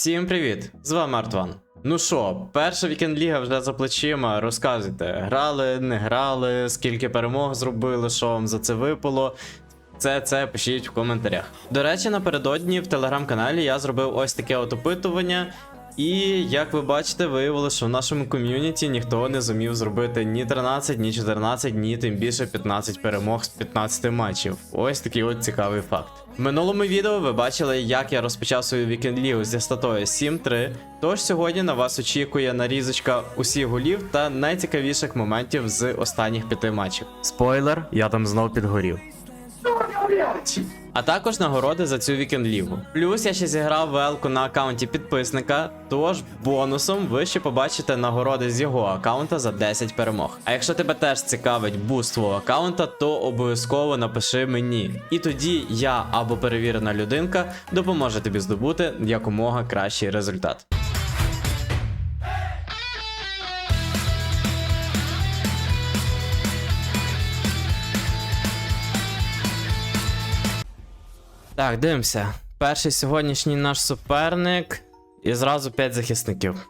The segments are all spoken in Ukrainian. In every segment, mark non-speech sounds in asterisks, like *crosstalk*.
Всім привіт! З вами Артван. Ну що, перша вікенд ліга вже за плечима. Розказуйте, грали, не грали, скільки перемог зробили, що вам за це випало. Це це пишіть в коментарях. До речі, напередодні в телеграм-каналі я зробив ось таке от опитування. І як ви бачите, виявилося, що в нашому ком'юніті ніхто не зумів зробити ні 13, ні 14, ні тим більше 15 перемог з 15 матчів. Ось такий от цікавий факт. В минулому відео ви бачили, як я розпочав свою вікенд лігу зі статою 7-3. Тож сьогодні на вас очікує нарізочка усіх голів та найцікавіших моментів з останніх п'яти матчів. Спойлер, я там знов підгорів. А також нагороди за цю вікенд лігу. Плюс я ще зіграв велку на аккаунті підписника, тож бонусом ви ще побачите нагороди з його аккаунта за 10 перемог. А якщо тебе теж цікавить буст твого аккаунта, то обов'язково напиши мені. І тоді я або перевірена людинка допоможе тобі здобути якомога кращий результат. Так, дивимося. Перший сьогоднішній наш суперник. І зразу 5 захисників.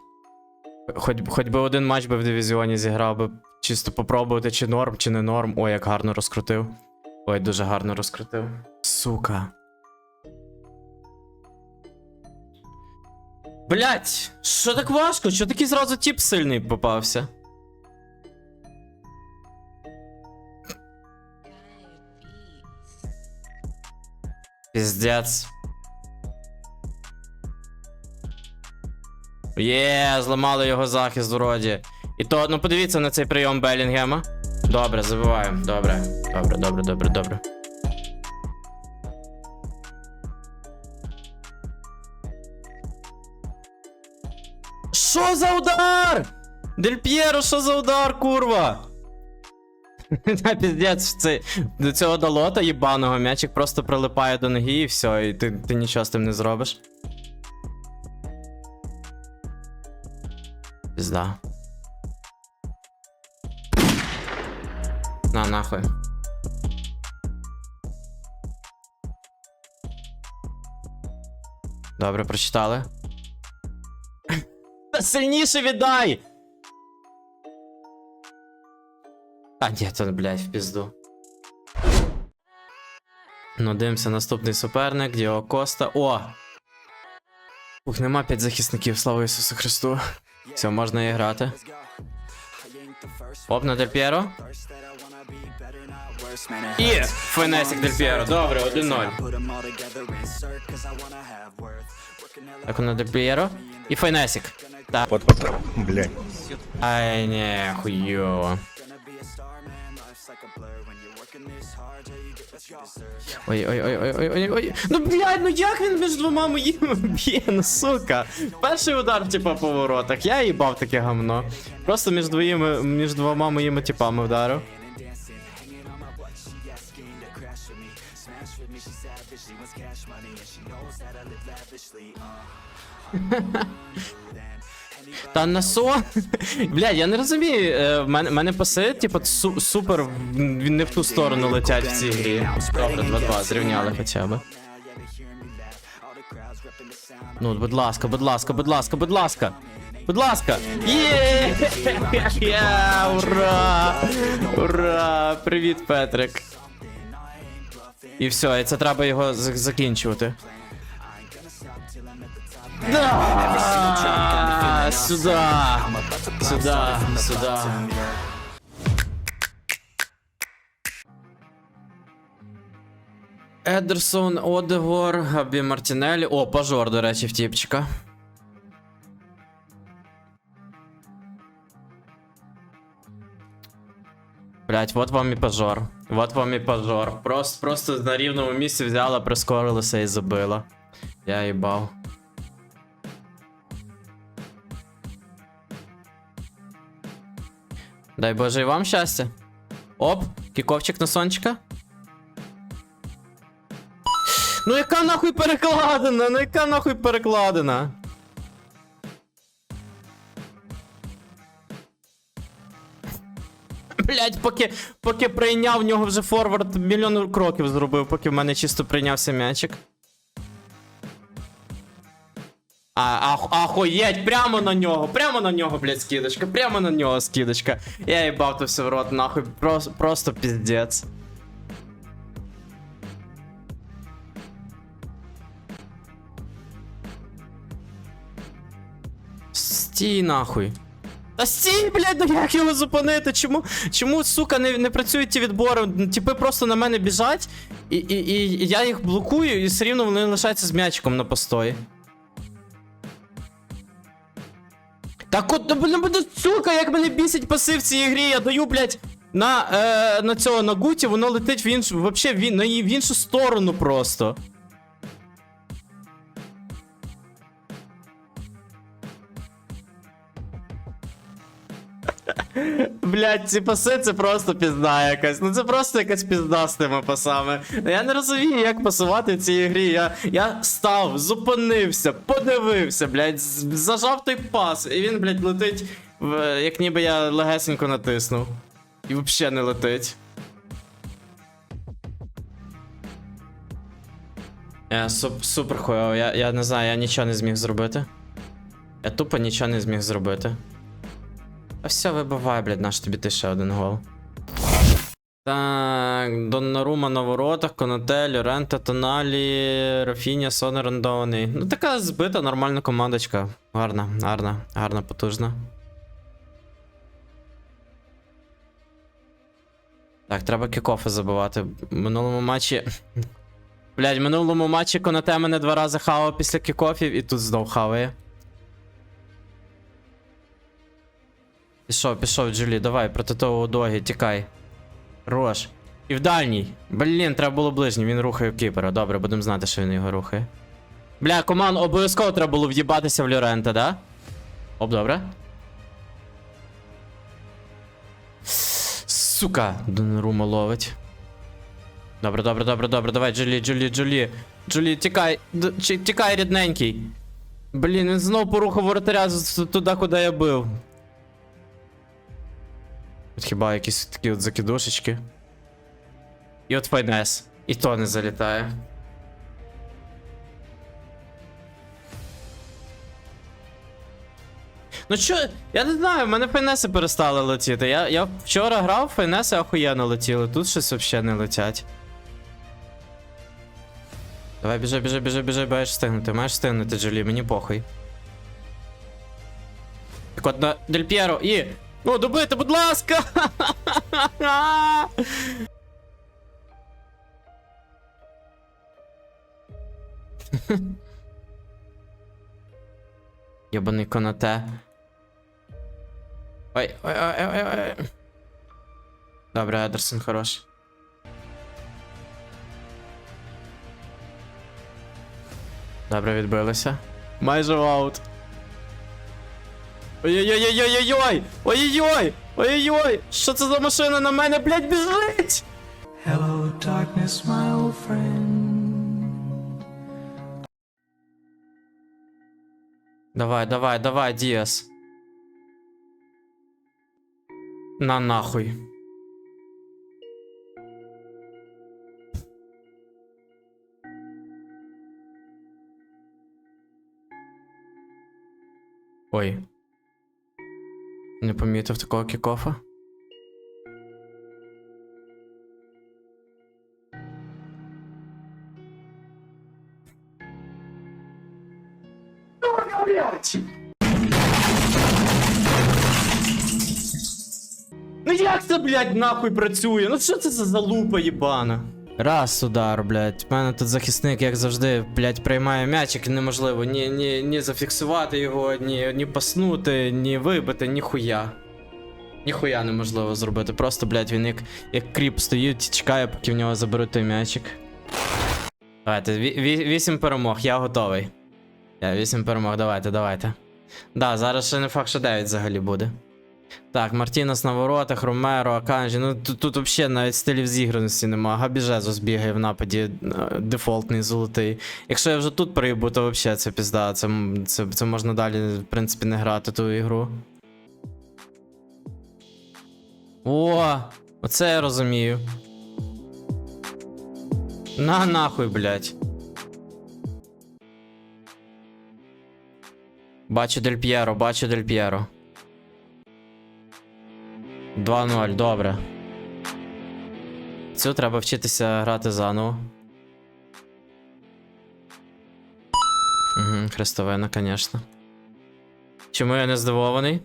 Хоч, хоч би один матч би в дивізіоні зіграв би. Чисто попробувати, чи норм, чи не норм. Ой, як гарно розкрутив. Ой, дуже гарно розкрутив. Сука. Блять, що так важко? Що такий зразу тіп сильний попався? Піздець. Є, зламали його захист вроді. І то, ну подивіться на цей прийом Белінгема. Добре, забиваємо. Добре. Добре, добре, добре, добре. Що за удар? Дель П'єро, що за удар, курва? *laughs* Та піздець, це, до цього долота їбаного м'ячик просто прилипає до ноги і все, і ти, ти нічого з тим не зробиш. Пізда. На, нахуй. Добре, прочитали. *laughs* Та сильніше віддай! А, ні, то, блядь, в пізду. Ну, дивимося, наступний суперник, Діо Коста. О! Ух, нема п'ять захисників, слава Ісусу Христу. Все, можна і грати. Оп, на Дель П'єро. І Фенесік Дель П'єро. Добре, 1-0. Так, на Дель П'єро. І Фенесік. Так. Блядь. Ай, не, хуйово. Ой, ой, ой, ой, ой, ой, ой. Ну блядь, ну як він між двома моїми б'є, ну сука. Перший удар, типа, по воротах. Я їбав таке гамно. Просто між двоїми, між двома моїми типами вдарив. *laughs* Та на со. Блядь, я не розумію. е, В мене, мене паси, типу, су, супер в- не в ту сторону летять в цій грі. Добре, 2-2, зрівняли хоча б. Ну, будь ласка, будь ласка, будь ласка, будь ласка. Будь ласка. Є! *laughs* Ура! Ура! Привіт, Петрик. І все, і це треба його закінчувати. Да! Сюда! Сюда! Сюда! Едерсон, Одегор, Габі Мартінелі. О, пажор, до речі, в тіпчика. Блять, вот вам і пажор. Вот вам і пажор. Просто, просто на рівному місці взяла, прискорилася і забила. Я їбав. Дай Боже і вам щастя. Оп, кіковчик на сончика. Ну яка нахуй перекладина? Ну яка нахуй перекладина? Блять, поки, поки прийняв в нього вже форвард мільйон кроків зробив, поки в мене чисто прийнявся м'ячик. А, ах, ахуєть, прямо на нього, прямо на нього, блядь, скидочка, прямо на нього скидочка. Я їбав то все в рот, нахуй, просто, просто піздець. Стій нахуй. Та стій, блядь, ну як його зупинити? Чому, чому сука, не, не працюють ті відбори? Типи просто на мене біжать, і, і, і я їх блокую, і все рівно вони лишаються з м'ячиком на постої. Так от, блін, сука, як мене бісить пасив в цій ігрі, я даю, блядь, на, е, на цього, на гуті, воно летить в іншу, вообще в, в іншу сторону просто. Блять, ці паси це просто пізда якась. Ну це просто якась пізда з тими пасами. Я не розумію, як пасувати в цій грі. Я, я став, зупинився, подивився, блять, зажав той пас, і він, блять, летить, в, як ніби я легесенько натиснув. І взагалі не летить. Я суп, супер хуйово, я, я не знаю, я нічого не зміг зробити. Я тупо нічого не зміг зробити. Все, вибивай, блядь, наш тобі ти ще один гол. Так, Доннарума на воротах, Конате, Лорента, Тоналі, Рафіня, Сон орендований. Ну така збита, нормальна командочка. Гарна, гарна, гарна, потужна. Так, треба кікофи забивати. В минулому матчі. Блядь, в минулому матчі Конате мене два рази хавав після кікофів і тут знов хаває. Пішов, пішов, Джулі, давай, проти того догі, тікай. Рош. І в дальній. Блін, треба було ближній, він рухає кіпера. Добре, будемо знати, що він його рухає. Бля, команд, обов'язково треба було в'їбатися в Лорента, да? Оп, добре. Сука, Донрума ловить. Добре, добре, добре, добре, давай, Джулі, Джулі, Джулі. Джулі, тікай, Д- тікай, рідненький. Блін, він знов порухав воротаря туди, куди я бив. Хіба якісь такі от закидушечки. І от файнес. І то не залітає. Ну що, я не знаю, в мене файнеси перестали летіти. Я, я вчора грав, файнеси охуєнно летіли, тут щось взагалі не летять. Давай біжи, біжи, біжи, біжи, маєш встигнути, маєш встигнути, Джолі, мені похуй. Так от на Дель П'єро і. О, добити, будь ласка! Єбаний конате. Ой, ой, ой, ой, ой. Добре, Едерсон хорош. Добре, відбилися. Майже в аут. Ой-ой-ой-ой-ой-ой! Ой-ой-ой! Ой-ой-ой! Що це за машина на мене, блядь, біжить? Hello, darkness, my old friend. Давай, давай, давай, Діас. На нахуй. Ой. Не помітив такого кікофа. Ну як це, блядь, нахуй працює? Ну що це за залупа єбана? Раз удар, блядь. У мене тут захисник, як завжди, блядь, приймає м'ячик, неможливо ні, ні, ні зафіксувати його, ні, ні паснути, ні вибити, ні хуя. Ніхуя неможливо зробити. Просто, блядь, він як, як кріп стоїть чекає, поки в нього заберуть той м'ячик. Давайте, ві- ві- вісім перемог, я готовий. Я вісім перемог, давайте, давайте. Да, зараз ще не факт, що 9 взагалі буде. Так, Мартінес на воротах, Ромеро, Аканжі. Ну тут, тут взагалі навіть стилів зіграності нема. Габіжезус бігає в нападі е, дефолтний золотий. Якщо я вже тут приїбу, то взагалі це пізда. Це, це, це можна далі, в принципі, не грати ту ігру. О! Оце я розумію. На нахуй, блядь. Бачу Дель П'єро, бачу Дель П'єро. 2-0, добре. Цю треба вчитися грати заново. Угу, хрестовина, звісно. Чому я не здивований?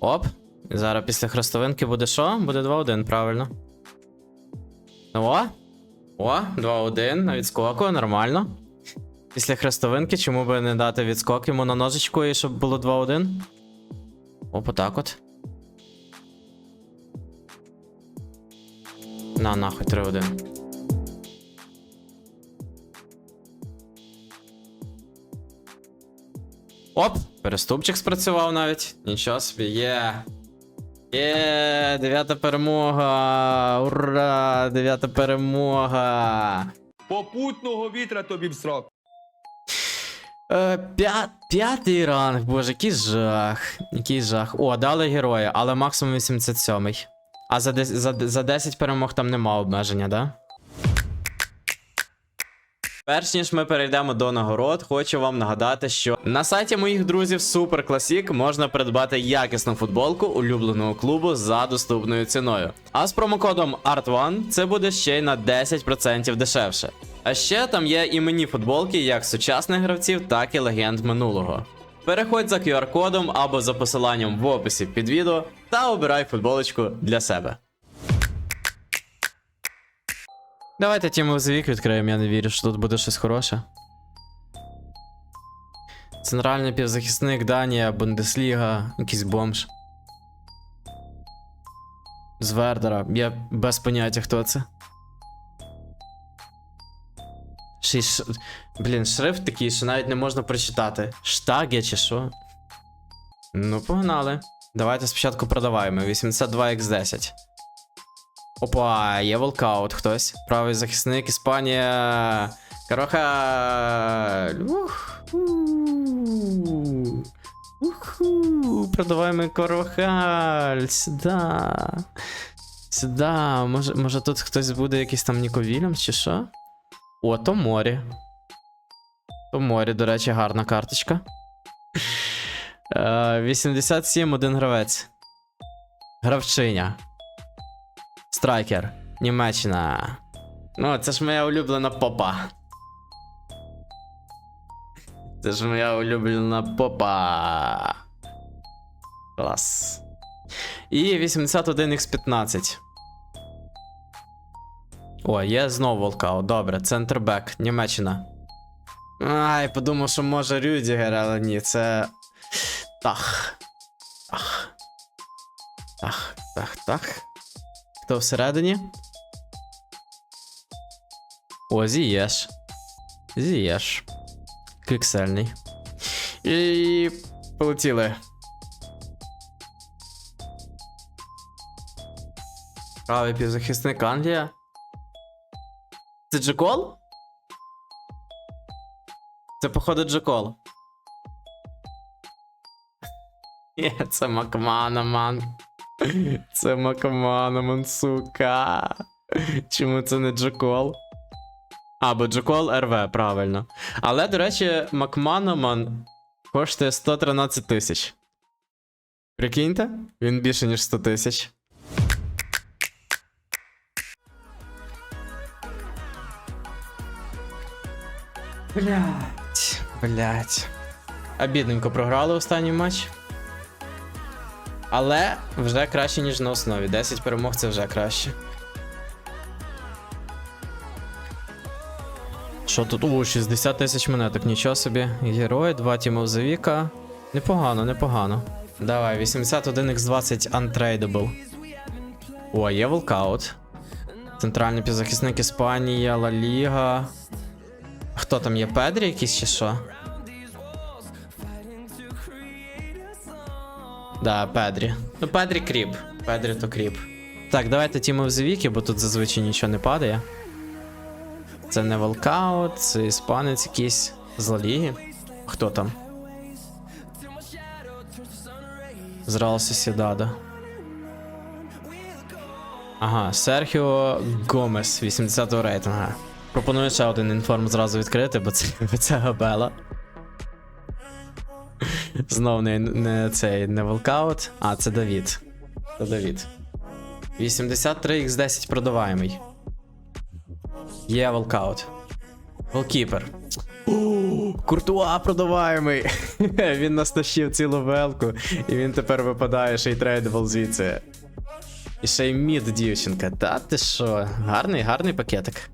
Оп. Зараз після хрестовинки буде що? Буде 2-1, правильно. О! О, 2-1 на відскоку, нормально. Після хрестовинки, чому би не дати відскок йому на ножичку і щоб було 2-1? Оп, отак от. На, нахуй 3-1. Оп! Переступчик спрацював навіть. Нічого собі, є. Є, дев'ята перемога! Ура! Дев'ята перемога! Попутного вітра тобі в срок. Е, п'я... П'ятий ранг, боже, який жах. Який жах. О, дали героя, але максимум 87. А за, дес- за, за 10 перемог там нема обмеження, да? Перш ніж ми перейдемо до нагород, хочу вам нагадати, що на сайті моїх друзів Super Classic можна придбати якісну футболку улюбленого клубу за доступною ціною. А з промокодом ART1 це буде ще й на 10% дешевше. А ще там є іменні футболки як сучасних гравців, так і легенд минулого. Переходь за QR-кодом або за посиланням в описі під відео та обирай футболочку для себе. Давайте тімовий відкриємо, я не вірю, що тут буде щось хороше. Центральний півзахисник Данія, Бундесліга, якийсь бомж. З Вердера. Я без поняття, хто це. Ще. Блін, шрифт такий, що навіть не можна прочитати. Штаге чи що? Ну, погнали. Давайте спочатку продаваємо. 82x10. Опа, є волкаут хтось. Правий захисник, Іспанія. Кароха. Уху. Продаваємо Карохаль. Сюда. Сюда. Може, може тут хтось буде якийсь там Ніко чи що? О, то морі. То морі, до речі, гарна карточка. Е, 87, один гравець. Гравчиня. Страйкер. Німеччина. Ну, це ж моя улюблена попа. Це ж моя улюблена попа. Клас. І 81x15. О, є знову волкаут. Добре, центрбек, Німеччина. Ай, подумав, що може Рюдігер, але ні, це. Тах. Тах. Тах, тах, тах. Хто всередині? О, зієш. Зієш. Піксельний. І полетіли. Правий півзахисник Англія. Це Джекол? Це, походу, Джекол. Це Макманаман. Це Макманаман, сука. Чому це не Джекол? А, бо Джекол РВ, правильно. Але, до речі, Макманаман коштує 113 тисяч. Прикиньте, він більше, ніж 100 тисяч. Блять, блять. Обідненько програли останній матч. Але вже краще, ніж на основі. 10 перемог це вже краще. Що тут? О, 60 тисяч монеток, нічого собі. Герой, 2 тімовзовіка. Непогано, непогано. Давай, 81x20 untradeable. О, є волкаут. Центральний півзахисник Іспанія, Ла Ліга. Хто там є? Педрі якийсь чи що? Да, Педрі. Ну, Педрі кріп. Педрі то кріп. Так, давайте Тімо в Звіки, бо тут зазвичай нічого не падає. Це не волкаут, це іспанець якийсь з Ла Ліги. Хто там? З Реал Сосідада. Ага, Серхіо Гомес, 80-го рейтинга. Пропоную ще один інформ зразу відкрити, бо це, бо *laughs* це габела. Знов не, не цей не волкаут. А, це Давід. Це Давід. 83x10 продаваємий. Є волкаут. Волкіпер. Куртуа продаваємий. *laughs* він настащив цілу велку, і він тепер випадає ще й трейдабл звідси. І ще й мід дівчинка. Та ти що? Гарний, гарний пакетик.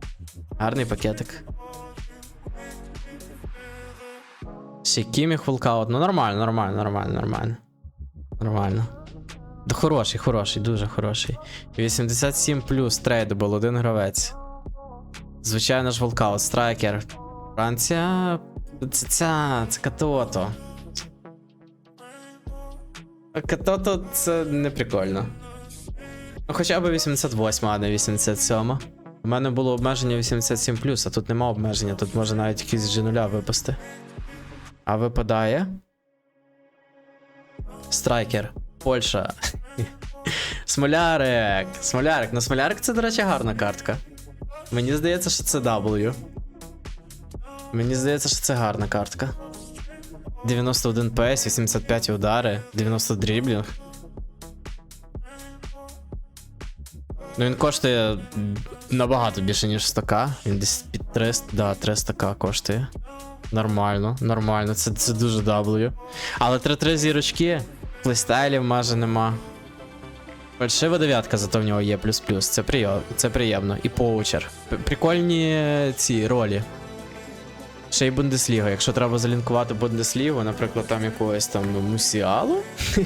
Гарний пакетик. Кіміх волкаут. Ну нормально, нормально, нормально, нормально. Нормально. Да хороший, хороший, дуже хороший. 87 плюс трейдабл, один гравець. Звичайно ж волкаут, страйкер. Франція. Це ця, це Катото. Катото це не прикольно. Ну, хоча б 88, а не 87. У мене було обмеження 87, а тут нема обмеження, тут може навіть якийсь G0 випасти. А випадає. Страйкер. Польща. Смолярик. Смолярик. Ну, Смолярик це, до речі, гарна картка. Мені здається, що це W. Мені здається, що це гарна картка. 91 PS, 85 удари, 90 дріблінг. Ну він коштує набагато більше, ніж 100к. Він десь під 300, да, 300к коштує. Нормально, нормально, це, це дуже W. Але 3-3 зірочки, плейстайлів майже нема. Фальшива дев'ятка, зато в нього є плюс-плюс. Це, приєм, це приємно. І поучер. Прикольні ці ролі. Ще й Бундесліга. Якщо треба залінкувати Бундеслігу, наприклад, там якогось там Мусіалу,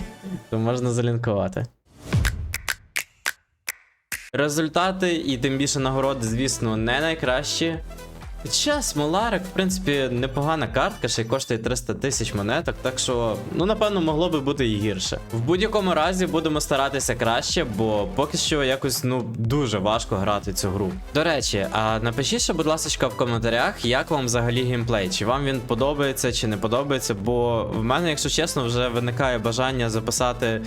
*laughs* то можна залінкувати. Результати і тим більше нагороди, звісно, не найкращі. Хоча Смоларик, в принципі, непогана картка, ще й коштує 300 тисяч монеток, так що, ну напевно, могло би бути і гірше. В будь-якому разі будемо старатися краще, бо поки що якось ну дуже важко грати цю гру. До речі, а напишіть, ще, будь ласка, в коментарях, як вам взагалі геймплей, чи вам він подобається, чи не подобається, бо в мене, якщо чесно, вже виникає бажання записати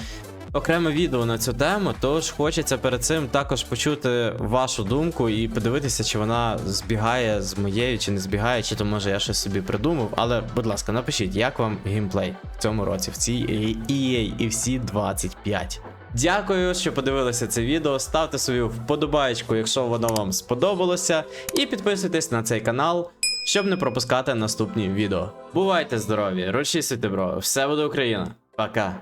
окреме відео на цю тему, тож хочеться перед цим також почути вашу думку і подивитися, чи вона збігає з моєю, чи не збігає, чи то може я щось собі придумав. Але, будь ласка, напишіть, як вам геймплей в цьому році, в цій EA і всі 25. Дякую, що подивилися це відео. Ставте свою вподобайку, якщо воно вам сподобалося, і підписуйтесь на цей канал, щоб не пропускати наступні відео. Бувайте здорові, розчісуйте бро, все буде Україна. Пока.